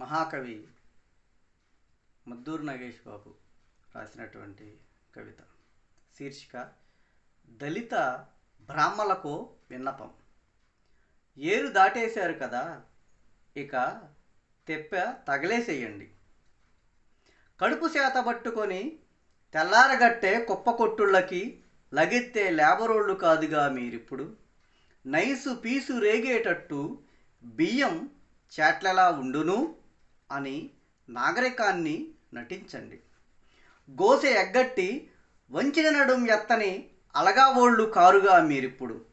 మహాకవి మద్దూరు నాగేష్ బాబు రాసినటువంటి కవిత. శీర్షిక దళిత బ్రాహ్మలకు విన్నపం. ఏరు దాటేశారు కదా ఇక తెప్ప తగలేసేయండి. కడుపు చేత పట్టుకొని తెల్లారగట్టే కుప్ప కొట్టుళ్ళకి లగెత్తే లేబరోళ్ళు కాదుగా మీరిప్పుడు. నైసు పీసు రేగేటట్టు బియ్యం చాట్లలా ఉండును. అని నాగరికాన్ని నటించండి. గోసె ఎగ్గట్టి వంచిన నడుం ఎత్తని అలగావోళ్ళు కారుగా మీరిప్పుడు.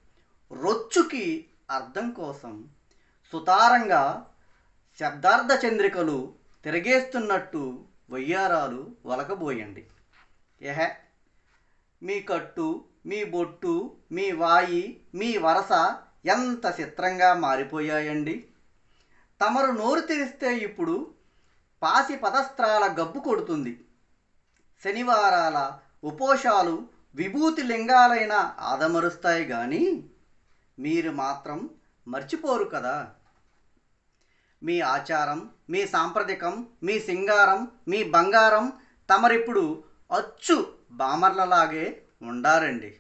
రొచ్చుకి అర్థం కోసం సుతారంగా శబ్దార్థ చంద్రికలు తిరగేస్తున్నట్టు వయ్యారాలు వలకబోయండి. ఎహె మీ కట్టు మీ బొట్టు మీ వాయి మీ వరస ఎంత చిత్రంగా మారిపోయాయండి. తమరు నోరు తెరిస్తే ఇప్పుడు పాసి పదస్త్రాల గబ్బు కొడుతుంది. శనివారాల ఉపోషాలు విభూతి లింగాలైన ఆదమరుస్తాయి కానీ మీరు మాత్రం మర్చిపోరు కదా. మీ ఆచారం మీ సాంప్రదికం మీ సింగారం మీ బంగారం తమరిప్పుడు అచ్చు బామర్లలాగే ఉండారండి.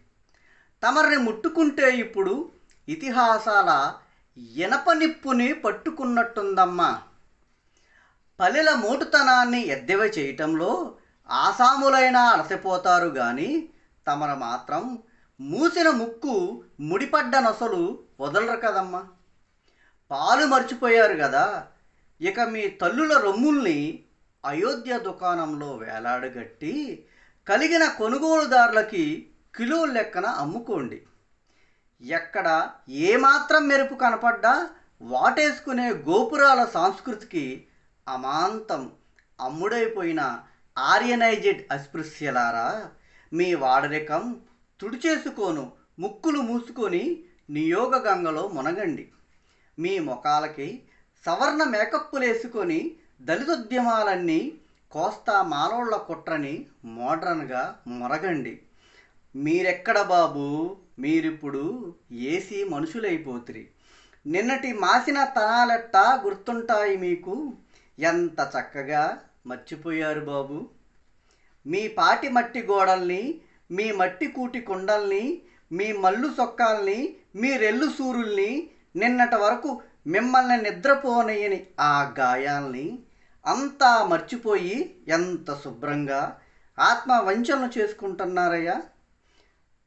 తమరిని ముట్టుకుంటే ఇప్పుడు ఇతిహాసాల ఇనప నిప్పుని పట్టుకున్నట్టుందమ్మా. పల్లెల మోటుతనాన్ని ఎద్దెవ చేయటంలో ఆసాములైనా అలసిపోతారు కానీ తమర మాత్రం మూసిన ముక్కు ముడిపడ్డ నొసలు వదలరు కదమ్మా. పాలు మర్చిపోయారు కదా ఇక మీ తల్లుల రొమ్ముల్ని అయోధ్య దుకాణంలో వేలాడగట్టి కలిగిన కొనుగోలుదారులకి కిలో లెక్కన అమ్ముకోండి. ఎక్కడ ఏమాత్రం మెరుపు కనపడ్డా వాటేసుకునే గోపురాల సంస్కృతికి అమాంతం అమ్ముడైపోయిన ఆర్యనైజెడ్ అస్పృశ్యలారా. మీ వాడరికం తుడిచేసుకోను ముక్కులు మూసుకొని నియోగ గంగలో మునగండి. మీ ముఖాలకి సవర్ణ మేకప్పులేసుకొని దళితోద్యమాలన్నీ కోస్తా మాలోళ్ళ కుట్రని మోడ్రన్గా మొరగండి మీరెక్కడ బాబు? మీరిప్పుడు ఏసీ మనుషులైపోతురి. నిన్నటి మాసిన తనాలెట్ట గుర్తుంటాయి మీకు? ఎంత చక్కగా మర్చిపోయారు బాబు? మీ పాటి మట్టి గోడల్ని మీ మట్టి కూటి కుండల్ని మీ మల్లు సొక్కాల్ని మీ రెల్లు సూరుల్ని నిన్నటి వరకు మిమ్మల్ని నిద్రపోనయ్యని ఆ గాయాల్ని అంతా మర్చిపోయి ఎంత శుభ్రంగా ఆత్మ వంచనలు చేసుకుంటున్నారయ్యా?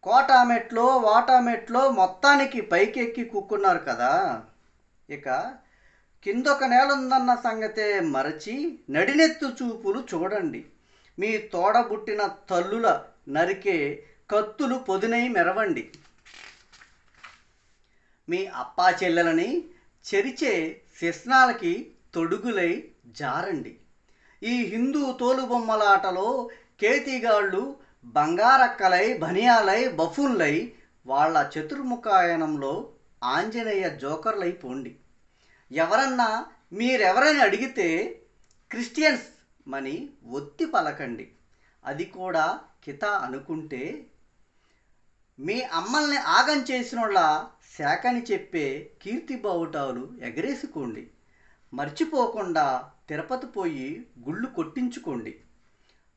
కోటామెట్లో వాటామెట్లో మొత్తానికి పైకెక్కి కూక్కున్నారు కదా. ఇక కిందొక నేలుందన్న సంగతే మరచి నడినెత్తు చూపులు చూడండి. మీ తోడబుట్టిన తల్లుల నరికే కత్తులు పొదినై మెరవండి. మీ అప్పా చెల్లెలని చెరిచే శస్నాలకి తొడుగులై జారండి. ఈ హిందూ తోలుబొమ్మలాటలో కేతీగాళ్ళు బంగారక్కలై బనియాలై బఫూన్లై వాళ్ళ చతుర్ముఖాయనంలో ఆంజనేయ జోకర్లై పోండి. ఎవరన్నా మీరెవరని అడిగితే క్రిస్టియన్స్ మని ఒత్తి పలకండి. అది కూడా కిత అనుకుంటే మీ అమ్మల్ని ఆగం చేసినోళ్ళ శాఖని చెప్పే కీర్తి బావుటాలు ఎగరేసుకోండి. మర్చిపోకుండా తిరుపతి పోయి గుళ్ళు కొట్టించుకోండి.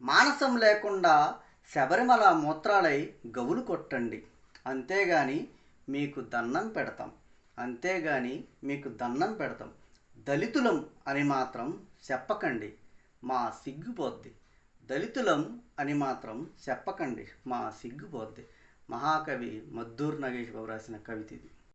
మానసం లేకుండా శబరిమల మూత్రాలై గవులు కొట్టండి. అంతేగాని మీకు దన్నం పెడతాం. అంతేగాని మీకు దన్నం పెడతాం. దళితులం అని మాత్రం చెప్పకండి. మా సిగ్గుపోద్ది. దళితులం అని మాత్రం చెప్పకండి. మా సిగ్గుపోద్ది. మహాకవి మద్దూర్ నాగేశ్వరరావు రాసిన కవిత ఇది.